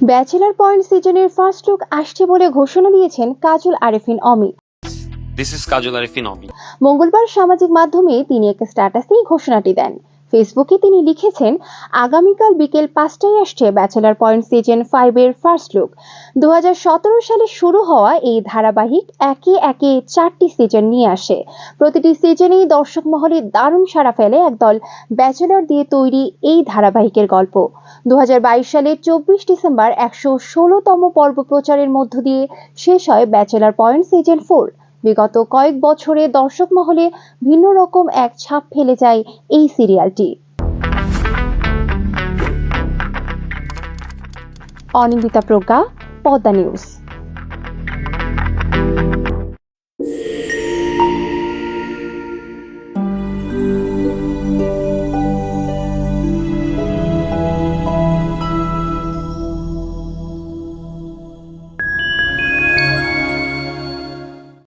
Bachelor point সিজনের first look আসছে বলে ঘোষণা দিয়েছেন কাজল আরেফিন অমি. মঙ্গলবার সামাজিক মাধ্যমে তিনি এক স্ট্যাটাসে এই ঘোষণাটি দেন ফেসবুকে তিনি লিখেছেন, আগামীকাল বিকেল পাঁচটায় আসছে ব্যাচেলার পয়েন্ট সিজন ফাইভের ফার্স্ট লুক। দু হাজার সতেরো সালে শুরু হওয়া এই ধারাবাহিক একে একে চারটি সিজন নিয়ে আসে। প্রতিটি সিজনেই দর্শক মহলে দারুণ সাড়া ফেলে একদল ব্যাচেলর দিয়ে তৈরি এই ধারাবাহিকের গল্প। দু সালের চব্বিশ ডিসেম্বর একশো ষোলোতম পর্ব প্রচারের মধ্য দিয়ে শেষ হয় ব্যাচেলার পয়েন্ট সিজন ফোর। বিগত কয়েক বছরে দর্শক মহলে ভিন্ন রকম এক ছাপ ফেলে যায় এই সিরিয়ালটি। অনিন্দিতা প্রজ্ঞা, পদ্মা নিউজ।